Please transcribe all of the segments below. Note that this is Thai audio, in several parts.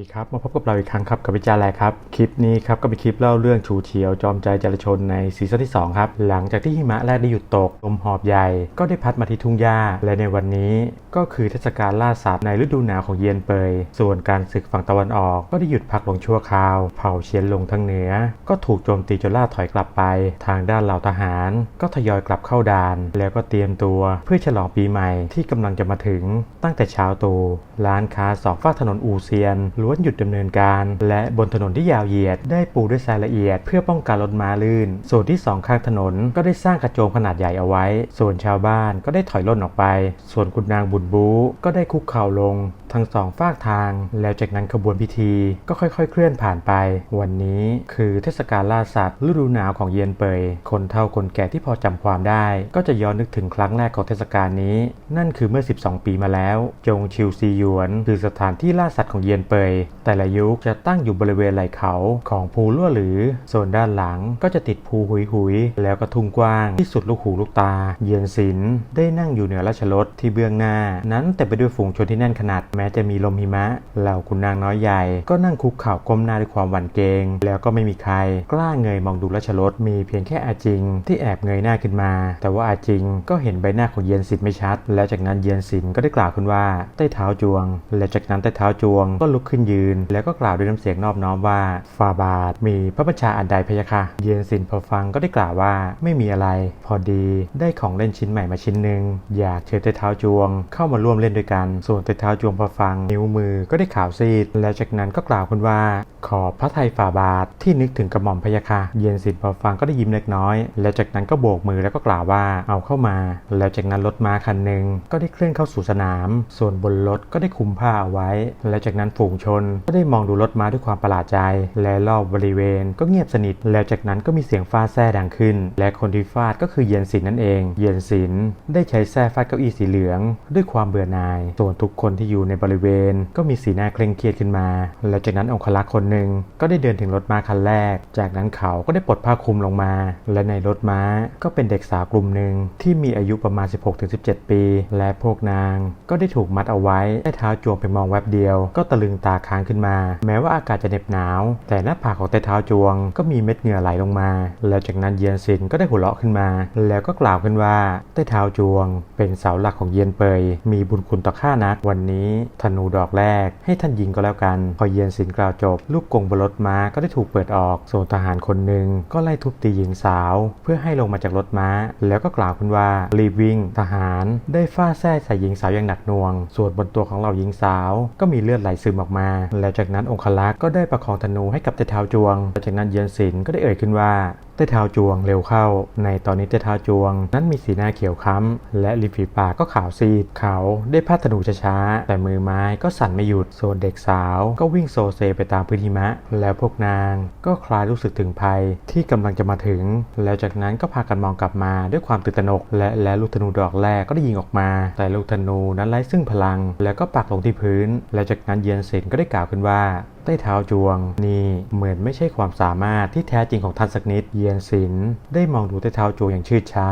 ดีครับ มาพบกับเราอีกครั้งครับกับวิจารณ์แลครับ คลิปนี้ครับก็เป็นคลิปเล่าเรื่องฉูเฉียว จอมใจจรชนในซีซั่นที่ 2 ครับ หลังจากที่หิมะแรกได้หยุดตกลมหอบใหญ่ก็ได้พัดมาที่ทุ่งหญ้า และในวันนี้ ก็คือเทศกาลล่าสัตว์ในฤดูหนาวของเยียนเปย ส่วนการศึกฝั่งตะวันออก ก็ได้หยุดพักลงชั่วคราว เผ่าเชียนลงทางเหนือ ก็ถูกโจมตีจนล่าถอยกลับไป ทางด้านเหล่าทหาร ก็ทยอยกลับเข้าด่าน แล้วก็เตรียมตัวเพื่อฉลองปีใหม่ที่กำลังจะมาถึง ตั้งแต่เช้าตรู่ร้านค้าสองฝั่งถนนอูเซียนล้วนหยุดดำเนินการ และบนถนนที่ยาวเหยียด ได้ปูด้วยทรายละเอียด เพื่อป้องกันรถม้าลื่น ส่วนที่สองข้างถนนก็ได้สร้างกระโจมขนาดใหญ่เอาไว้ ส่วนชาวบ้านก็ได้ถอยร่นออกไป ส่วนคุณนางบุญบูก็ได้คุกเข่าลง ทั้งสองฝากทาง แล้วจากนั้นขบวนพิธีก็ค่อยๆ เคลื่อนผ่านไป วันนี้คือเทศกาลล่าสัตว์ฤดูหนาวของเยียนเปย คนเฒ่าคนแก่ที่พอจำความได้ ก็จะย้อนนึกถึงครั้งแรกของเทศกาลนี้ นั่นคือเมื่อ 12 ปีมาแล้ว จงชิวซีหยวน คือสถานที่ล่าสัตว์ของเยียนเปยแต่ละยุคจะตั้งอยู่บริเวณไหล่เขาของภูลั่วหรือโซนด้านหลังก็จะติดภูหุยหุยแล้วก็ทุ่งกว้างที่สุดลูกหูลูกตา เยียนศิลป์ได้นั่งอยู่เหนือราชรถที่เบื้องหน้า นั้นแต่ไปด้วยฝูงชนที่แน่นขนาดแม้จะมีลมหิมะเหล่าคุณนางน้อยใหญ่ ก็นั่งคุกเข่าก้มหน้าด้วยความหวั่นเกรงแล้วก็ไม่มีใคร กล้าเงยมองดูราชรถมีเพียงแค่อาจิง ที่แอบเงยหน้าขึ้นมา แต่ว่าอาจิงก็เห็นใบหน้าของเยียนศิลป์ไม่ชัด แล้วจากนั้นเยียนศิลป์ก็ได้กล่าวขึ้นว่าใต้เท้าจวง และจากนั้นใต้เท้าจวงก็ลุกขึ้นยืน แล้วก็กล่าวด้วยน้ำเสียงนอบน้อมว่าฟาบาทมีพระบัญชาอันใดพะยะค่ะเยียนศิลป์พอฟังก็ได้กล่าวว่าไม่มีอะไร พอดีได้ของเล่นชิ้นใหม่มาชิ้นหนึ่งอยากเชิญใต้เท้าจวง เข้ามาร่วมเล่นด้วยกัน ส่วนใต้เท้าจวงพอฟัง นิ้วมือก็ได้ขาวซีด แล้วจากนั้นก็กล่าวขึ้นว่า ขอบพระไทยฝ่าบาทที่นึกถึงกระหม่อมพะยะค่ะเยียนศิลป์พอฟังก็ได้ยิ้มเล็กน้อย แล้วจากนั้นก็โบกมือแล้วก็กล่าวว่าเอาเข้ามา แล้วจากนั้นรถม้าคันหนึ่งก็ได้เคลื่อนเข้าสู่สนาม ส่วนบนรถก็ได้คุมผ้าเอาไว้ และจากนั้นฝูงชนก็ได้มองดูรถม้าด้วยความประหลาดใจ และรอบบริเวณก็เงียบสนิท แล้วจากนั้นก็มีเสียงฟาดแซ่ดังขึ้น และคนที่ฟาดก็คือเยียนศิลนั่นเอง เยียนศิลได้ใช้แส้ฟาดเก้าอี้สีเหลือง ด้วยความเบื่อหน่าย ส่วนทุกคนที่อยู่ในบริเวณ ก็มีสีหน้าเคร่งเครียดขึ้นมา และจากนั้นองคลักษ์คนหนึ่งก็ได้เดินถึงรถม้าคันแรก จากนั้นเขาก็ได้ปลดผ้าคลุมลงมา และในรถม้าก็เป็นเด็กสาวกลุ่มหนึ่งที่มีอายุประมาณ 16-17 ปี และพวกนาง ก็ได้ถูกมัดเอาไว้ใต้เท้าจวงไปมองแวบเดียว ก็ตะลึงตาค้างขึ้นมา แม้ว่าอากาศจะเหน็บหนาว แต่หน้าผากของใต้เท้าจวง ก็มีเม็ดเหงื่อไหลลงมา แล้วจากนั้นเยียนซินก็ได้หัวเราะขึ้นมา แล้วก็กล่าวขึ้นว่าใต้เท้าจวง เป็นเสาหลักของเยียนเปย มีบุญคุณต่อข้านัก วันนี้ธนูดอกแรก ให้ท่านยิงก็แล้วกัน พอเยียนซินกล่าวจบ ลูกกงบนรถม้าก็ได้ถูกเปิดออก ส่วนทหารคนหนึ่งก็ไล่ทุบตีหญิงสาว เพื่อให้ลงมาจากรถม้า แล้วก็กล่าวขึ้นว่ารีบวิ่งทหาร ได้ฟาดแส้ใส่หญิงสาวอย่างหนักหน่วง ส่วนบนตัวของเหล่าหญิงสาว ก็มีเลือดไหลซึมออกมาแล้วจากนั้นองคลักษ์ก็ได้ประคองธนูให้กับเตเท้าจวงแล้วจากนั้นเยียนสินก็ได้เอ่ยขึ้นว่า ต้เท้าจวงเร็วเข้า ในตอนนี้ใต้เท้าจวง นั้นมีสีหน้าเขียวค้ำและริมฝีปากก็ขาวซีดเขาได้พัดธนูช้าๆแต่มือไม้ก็สั่นไม่หยุดส่วนเด็กสาวก็วิ่งโซเซไปตามพื้นหิมะ แล้วพวกนางก็คลายรู้สึกถึงภัยที่กำลังจะมาถึง แล้วจากนั้นก็พากันมองกลับมาด้วยความตื่นตระหนก และและลูกธนูดอกแรกก็ได้ยิงออกมา แต่ลูกธนูนั้นไร้ซึ่งพลัง แล้วก็ปักลงที่พื้น และจากนั้นเยียนเซนก็ได้กล่าวขึ้นว่าใต้เท้าจวง นี่เหมือนไม่ใช่ความสามารถที่แท้จริงของท่านสักนิด เยียนศิลได้มองดูใต้เท้าจวงอย่างชืดชา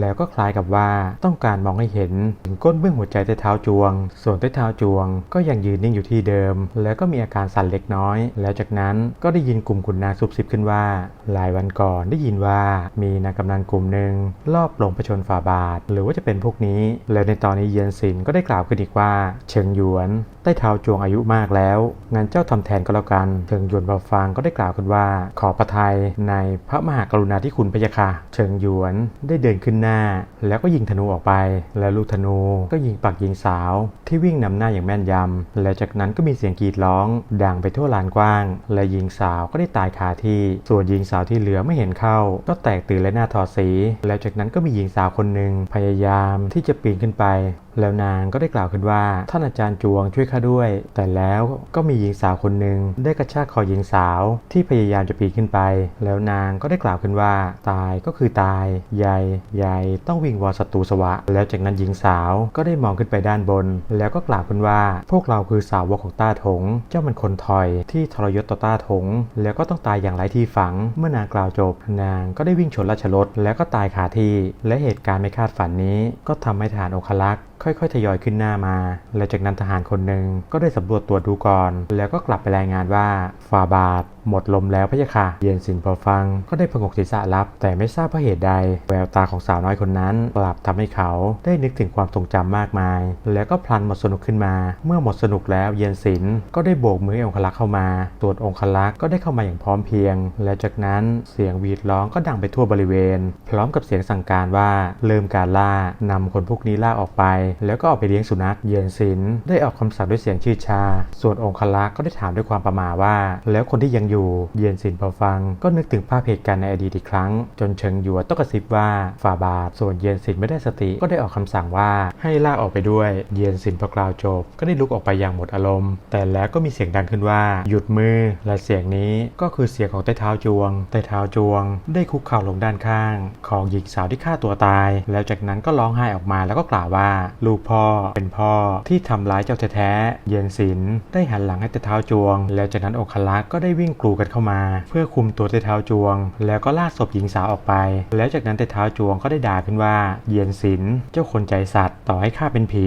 แล้วก็คล้ายกับว่าต้องการมองให้เห็นถึงก้นเบื้องหัวใจใต้เท้าจวง ส่วนใต้เท้าจวง ก็ยังยืนนิ่งอยู่ที่เดิม แล้วก็มีอาการสั่นเล็กน้อย แล้วจากนั้นก็ได้ยินกลุ่มขุนนางซุบซิบขึ้นว่า หลายวันก่อนได้ยินว่ามีนางกำนันกลุ่มหนึ่งลอบลงประชนฝ่าบาท หรือว่าจะเป็นพวกนี้ แล้วในตอนนี้เยียนศิลก็ได้กล่าวขึ้นอีกว่า เฉิงหยวน ใต้เท้าจวงอายุมากแล้วงั้นเจ้าทำแทนก็แล้วกันเฉิงหยวนพอฟังก็ได้กล่าวขึ้นว่า ขอประทัยในพระมหากรุณาธิคุณพระยาค่ะเฉิงหยวนได้เดินขึ้นหน้า แล้วก็ยิงธนูออกไป และลูกธนูก็ยิงปักยิงสาว ที่วิ่งนำหน้าอย่างแม่นยำและจากนั้นก็มีเสียงกรีดร้อง ดังไปทั่วลานกว้าง และหญิงสาวก็ได้ตายคาที่ ส่วนหญิงสาวที่เหลือไม่เห็นเข้า ก็แตกตื่นและหน้าถอดสี แล้วจากนั้นก็มีหญิงสาวคนหนึ่งพยายามที่จะปีนขึ้นไป แล้วนางก็ได้กล่าวขึ้นว่า ท่านอาจารย์จวงช่วยข้าด้วย แต่แล้วก็มีหญิงสาวคนหนึ่งได้กระชากคอหญิงสาวที่พยายามจะปีนขึ้นไป แล้วนางก็ได้กล่าวขึ้นว่า ตายก็คือตายใหญ่ใหญ่ต้องวิ่งวอนศัตรูสวะ แล้วจากนั้นหญิงสาวก็ได้มองขึ้นไปด้านบน แล้วก็กล่าวขึ้นว่า พวกเราคือสาวกของต้าถง เจ้ามันคนถอยที่ทรยศต่อต้าถง แล้วก็ต้องตายอย่างไรที่ฝัง เมื่อนางกล่าวจบ นางก็ได้วิ่งชนราชรถแล้วก็ตายคาที่ และเหตุการณ์ไม่คาดฝันนี้ ก็ทำให้ทหารองคลักษ์ค่อยๆ ทยอยขึ้นหน้ามา และจากนั้นทหารคนหนึ่งก็ได้สำรวจตรวจดูก่อน แล้วก็กลับไปรายงานว่าฝ่าบาท หมดลมแล้วพะยะค่ะ เย็นสินพอฟังก็ได้พงกศีรษะรับ แต่ไม่ทราบเพราะเหตุใด แววตาของสาวน้อยคนนั้นกลับทำให้เขาได้นึกถึงความทรงจำมากมาย แล้วก็พลันหมดสนุกขึ้นมา เมื่อหมดสนุกแล้วเย็นสินก็ได้โบกมือองคลักษ์เข้ามาส่วนองคลักษ์ก็ได้เข้ามาอย่างพร้อมเพรียง และจากนั้นเสียงวีดร้องก็ดังไปทั่วบริเวณ พร้อมกับเสียงสั่งการว่าเริ่มการล่านำคนพวกนี้ล่าออกไป แล้วก็เอาไปเลี้ยงสุนัขเย็นสินได้ออกคำสั่งด้วยเสียงชื่อชา ส่วนองคลักษ์ก็ได้ถามด้วยความประมาว่า แล้วคนที่ยังอยู่เย็นสินพอฟัง ก็นึกถึงภาพเหตุการณ์ในอดีตอีกครั้ง จนเชิงหยัวต้องกระซิบว่าฝ่าบาท ส่วนเย็นสินไม่ได้สติก็ได้ออกคำสั่งว่าให้ล่าออกไปด้วย เย็นสินพอกล่าวจบ ก็ได้ลุกออกไปอย่างหมดอารมณ์ แต่แล้วก็มีเสียงดังขึ้นว่า หยุดมือและเสียงนี้ก็คือเสียงของใต้เท้าจวงใต้เท้าจวง ได้คุกเข่าลงด้านข้าง ของหญิงสาวที่ฆ่าตัวตาย แล้วจากนั้นก็ร้องไห้ออกมาแล้วก็กล่าวว่าลูกพ่อเป็นพ่อที่ทำร้ายเจ้าแท้ๆเย็นสินได้หันหลังให้ใต้เท้าจวง แล้วจากนั้นองคลักษ์ก็ได้วิ่งกลูกันเข้ามา เพื่อคุมตัวใต้เท้าจวง แล้วก็ลากศพหญิงสาวออกไป แล้วจากนั้นใต้เท้าจวงก็ได้ด่าขึ้นว่า เย็นสินเจ้าคนใจสัตว์ ต่อให้ข้าเป็นผี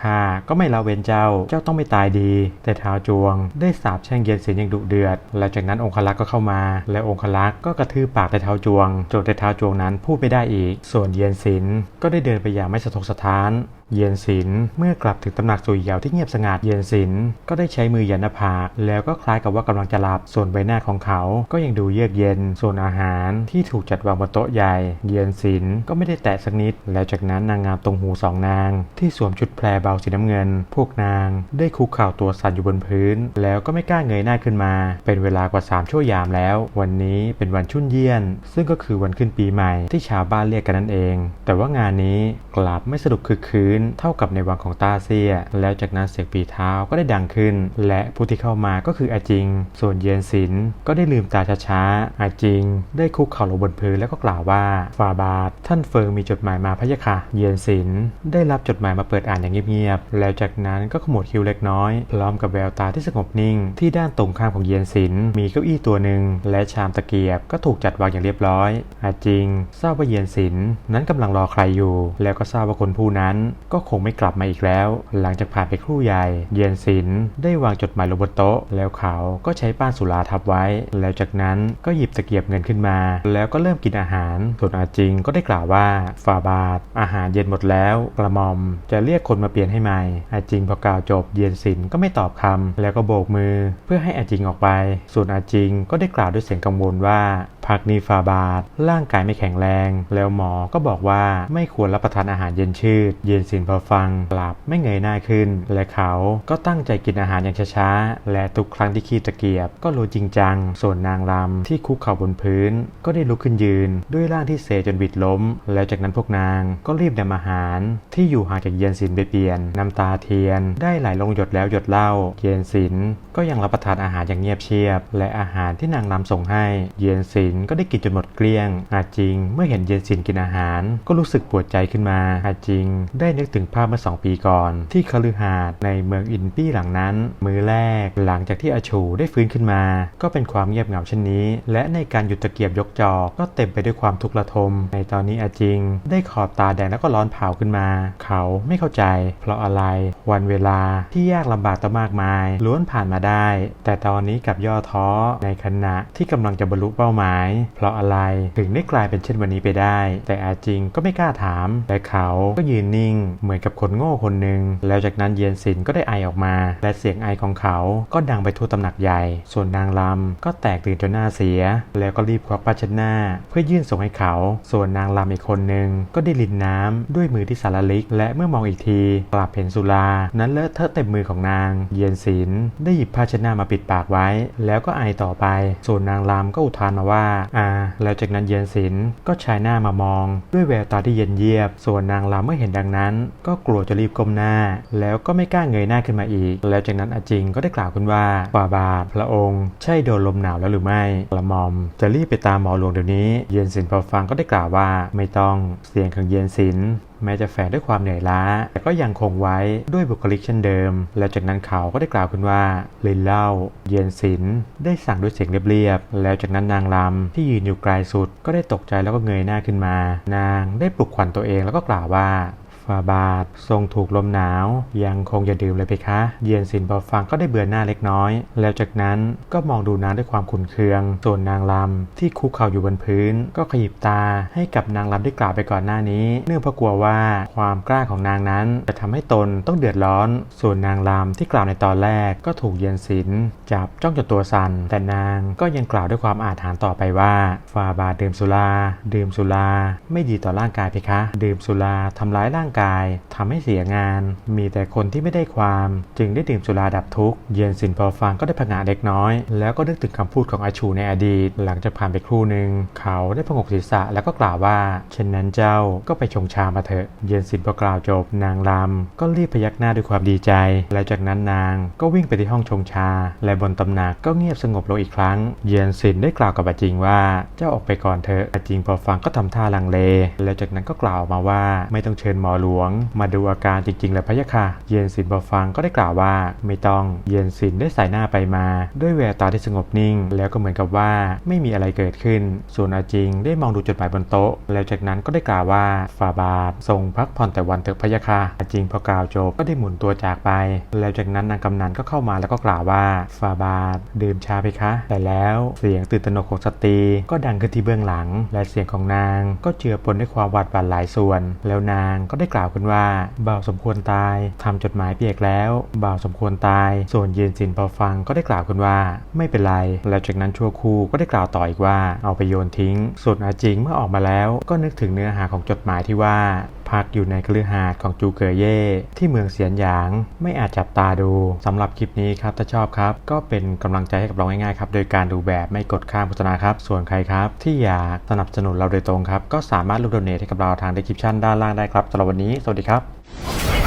ข้าก็ไม่ละเว้นเจ้าเจ้าต้องไม่ตายดี แต่เท้าจวง ได้สาบแช่งเย็นสินอย่างดุเดือด แล้วจากนั้นองคลักษ์ก็เข้ามา และองคลักษ์ก็กระทืบปากใต้เท้าจวงจนใต้เท้าจวงนั้นพูดไม่ได้อีก ส่วนเย็นสินก็ได้เดินไปอย่างไม่สะทกสะท้าน เย็นสินเมื่อกลับถึงตำหนักสุยเหยาที่เงียบสงัดเย็นสินก็ได้ใช้มือยันหน้าผากแล้วก็คล้ายกับว่ากำลังจะหลับส่วนใบหน้าของเขาก็ยังดูเยือกเย็น ส่วนอาหารที่ถูกจัดวางบนโต๊ะใหญ่ เย็นสินก็ไม่ได้แตะสักนิด แล้วจากนั้นนางงามตรงหูสองนาง ที่สวมชุดแพรเบาสีน้ำเงิน พวกนางได้คุกเข่าตัวสั่นอยู่บนพื้น แล้วก็ไม่กล้าเงยหน้าขึ้นมา เป็นเวลากว่า3ชั่วยามแล้ว วันนี้เป็นวันชุ่นเยี่ยน ซึ่งก็คือวันขึ้นปีใหม่ที่ชาวบ้านเรียกกันนั่นเอง แต่ว่างานนี้กลับไม่สนุกคือคืนเท่ากับในวังของตาเซีย แล้วจากนั้นเสียงปีเท้าก็ได้ดังขึ้น และผู้ที่เข้ามาก็คืออาจิง ส่วนเย็นสินก็ได้ลืมตาช้าๆอาจิง ได้คุกเข่าลงบนพื้นแล้วก็กล่าวว่าฝ่าบาท ท่านเฟิงมีจดหมายมาพะยะค่ะ เย็นสินได้รับจดหมายมาเปิดอ่านอย่างเงียบๆแล้วจากนั้นก็ขมวดคิ้วเล็กน้อยพร้อมกับแววตาที่สงบนิ่ง ที่ด้านตรงข้ามของเย็นสินมีเก้าอี้ตัวหนึ่งและชามตะเกียบก็ถูกจัดวางอย่างเรียบร้อยอาจิงทราบว่าเย็นสินนั้นกำลังรอใครอยู่ แล้วก็ทราบว่าคนผู้นั้นก็คงไม่กลับมาอีกแล้ว หลังจากผ่านไปครู่ใหญ่ เยนสินได้วางจดหมายลงบนโต๊ะ แล้วเขาก็ใช้ป้านสุราทับไว้ แล้วจากนั้นก็หยิบตะเกียบเงินขึ้นมา แล้วก็เริ่มกินอาหาร ส่วนอาจิงก็ได้กล่าวว่าฝ่าบาท อาหารเย็นหมดแล้วกระมอม จะเรียกคนมาเปลี่ยนให้ใหม่ อาจิงพอกล่าวจบ เยนสินก็ไม่ตอบคำแล้วก็โบกมือ เพื่อให้อาจิงออกไป ส่วนอาจิงก็ได้กล่าวด้วยเสียงกังวลว่าพักนีฟาบาทร่างกายไม่แข็งแรง แล้วหมอก็บอกว่าไม่ควรรับประทานอาหารเย็นชืด เย็นสินพอฟังกลับไม่เงยหน้าขึ้น และเขาก็ตั้งใจกินอาหารอย่างช้าๆ และทุกครั้งที่คีบตะเกียบ ก็รู้จริงจัง ส่วนนางรำที่คุกเข่าบนพื้น ก็ได้ลุกขึ้นยืน ด้วยร่างที่เซจนบิดล้ม แล้วจากนั้นพวกนางก็รีบนำอาหาร ที่อยู่ห่างจากเย็นสินไปเปลี่ยน น้ำตาเทียน ได้ไหลลงหยดแล้วหยดเล่า เย็นสินก็ยังรับประทานอาหารอย่างเงียบเชียบ และอาหารที่นางรำส่งให้ เย็นสินก็ได้กินจนหมดเกลี้ยง อาจริง เมื่อเห็นเย็นสินกินอาหาร ก็รู้สึกปวดใจขึ้นมา อาจริง ได้นึกถึงภาพเมื่อสองปีก่อน ที่คฤหาสน์ในเมืองอินปี้หลังนั้น มือแรก หลังจากที่อาชูได้ฟื้นขึ้นมา ก็เป็นความเงียบเหงาเช่นนี้ และในการหยุดตะเกียบยกจอกก็เต็มไปด้วยความทุกข์ระทม ในตอนนี้อาจริง ได้ขอบตาแดงแล้วก็ร้อนเผาขึ้นมา เขาไม่เข้าใจ เพราะอะไร วันเวลาที่ยากลำบากต่อมากมายล้วนผ่านมาได้ แต่ตอนนี้กับย่อท้อในขณะที่กำลังจะบรรลุเป้าหมายเพราะอะไรถึงได้กลายเป็นเช่นวันนี้ไปได้ แต่อาจริงก็ไม่กล้าถาม และเขาก็ยืนนิ่ง เหมือนกับคนโง่คนหนึ่งแล้วจากนั้นเย็นสินก็ได้ไอออกมา และเสียงไอของเขาก็ดังไปทั่วตำหนักใหญ่ ส่วนนางลำก็แตกตื่นจนหน้าเสีย แล้วก็รีบควักผ้าเช็ดหน้า เพื่อยื่นส่งให้เขา ส่วนนางลำอีกคนหนึ่งก็ได้ลินน้ำด้วยมือที่สารลิก และเมื่อมองอีกทีกลับเห็นสุรา นั้นเลอะเทอะเต็มมือของนาง เย็นสินได้หยิบผ้าเช็ดหน้ามาปิดปากไว้ แล้วก็ไอต่อไป ส่วนนางลำก็อุทานมาว่าอ่าแล้วจากนั้นเย็นสินก็ชายหน้ามามอง ด้วยแววตาที่เย็นเยียบ ส่วนนางลาเมื่อเห็นดังนั้น ก็กลัวจะรีบก้มหน้า แล้วก็ไม่กล้าเงยหน้าขึ้นมาอีก แล้วจากนั้นอาจิงก็ได้กล่าวขึ้นว่าฝ่าบาทพระองค์ ใช่โดนลมหนาวแล้วหรือไม่กระหม่อม จะรีบไปตามหมอหลวงเดี๋ยวนี้ เย็นสินพอฟังก็ได้กล่าวว่าไม่ต้องเสียงของเย็นสิน แม้จะแฝงด้วยความเหนื่อยล้า แต่ก็ยังคงไว้ด้วยบุคลิกเช่นเดิม แล้วจากนั้นเขาก็ได้กล่าวขึ้นว่าลินเล่า เย็นสินได้สั่งด้วยเสียงเรียบๆแล้วจากนั้นนางลำที่ยืนอยู่ไกลสุด ก็ได้ตกใจแล้วก็เงยหน้าขึ้นมา นางได้ปลุกขวัญตัวเองแล้วก็กล่าวว่า ฝ่าบาท ทรงถูกลมหนาว ยังคงอย่าดื่มเลยเพคะ เยียนสินพอฟังก็ได้เบื่อหน้าเล็กน้อย แล้วจากนั้นก็มองดูนางด้วยความขุนเคือง ส่วนนางลำที่คุกเข่าอยู่บนพื้น ก็ขยิบตาให้กับนางลำที่กล่าวไปก่อนหน้านี้ เนื่องเพราะกลัวว่าความกล้าของนางนั้นจะทำให้ตนต้องเดือดร้อน ส่วนนางลำที่กล่าวในตอนแรกก็ถูกเยียนสินจับจ้องจนตัวสั่นแต่นางก็ยังกล่าวด้วยความอาถรรพ์ต่อไปว่าฝ่าบาทดื่มสุรา ดื่มสุรา ไม่ดีต่อร่างกายเพคะ ดื่มสุราทำร้ายร่างกายทำให้เสียงาน มีแต่คนที่ไม่ได้ความ จึงได้ดื่มสุราดับทุกข์เย็นสินพอฟังก็ได้ผงะเล็กน้อย แล้วก็นึกถึงคำพูดของอาชูในอดีต หลังจากผ่านไปครู่หนึ่งเขาได้พงกศีรษะแล้วก็กล่าวว่า เช่นนั้นเจ้าก็ไปชงชามาเถอะ เย็นสินพอกล่าวจบนางลำก็รีบพยักหน้าด้วยความดีใจ และจากนั้นนางก็วิ่งไปที่ห้องชงชา และบนตำหนักก็เงียบสงบลงอีกครั้ง เย็นสินได้กล่าวกับอาจิงว่า เจ้าออกไปก่อนเถอะอาจิงพอฟังก็ทำท่าลังเล แล้วจากนั้นก็กล่าวมาว่าไม่ต้องเชิญหมอหลวง มาดูอาการจริงๆเลยพะยะค่ะ เย็นสินพอฟังก็ได้กล่าวว่า ไม่ต้องเย็นสินได้สายหน้าไปมา ด้วยแววตาที่สงบนิ่ง แล้วก็เหมือนกับว่าไม่มีอะไรเกิดขึ้น ส่วนอาจิงได้มองดูจดหมายบนโต๊ะ แล้วจากนั้นก็ได้กล่าวว่าฝ่าบาททรงพักผ่อนแต่วันเถอะพะยะค่ะอาจิงพอกล่าวจบก็ได้หมุนตัวจากไป แล้วจากนั้นนางกำนันก็เข้ามาแล้วก็กล่าวว่าฝ่าบาทดื่มชาไปคะ แต่แล้วเสียงตื่นตระหนกของสตรีก็ดังขึ้นที่เบื้องหลัง และเสียงของนางก็เจือปนด้วยความหวาดหวั่นหลายส่วน แล้วนางก็ได้กล่าวกันว่า บ่าวสมควรตายทำจดหมายเปียกแล้ว บ่าวสมควรตาย ส่วนเย็นสินพอฟังก็ได้กล่าวกันว่า ไม่เป็นไร แล้วจากนั้นชั่วครู่ก็ได้กล่าวต่ออีกว่า เอาไปโยนทิ้ง ส่วนอาจิงเมื่อออกมาแล้ว ก็นึกถึงเนื้อหาของจดหมายที่ว่า พักอยู่ในคฤหาสน์ของจูเกอเย่ที่เมืองเสียนหยาง ไม่อาจจับตาดูสำหรับคลิปนี้ครับถ้าชอบครับ ก็เป็นกำลังใจให้กับเราง่ายๆครับโดยการดูแบบไม่กดข้ามโฆษณาครับ ส่วนใครครับ ที่อยากสนับสนุนเราโดยตรงครับ ก็สามารถรูปโดเนทให้กับเราทางได้คลิปชอนด้านล่างได้ครับสำหรับวันนี้สวัสดีครับ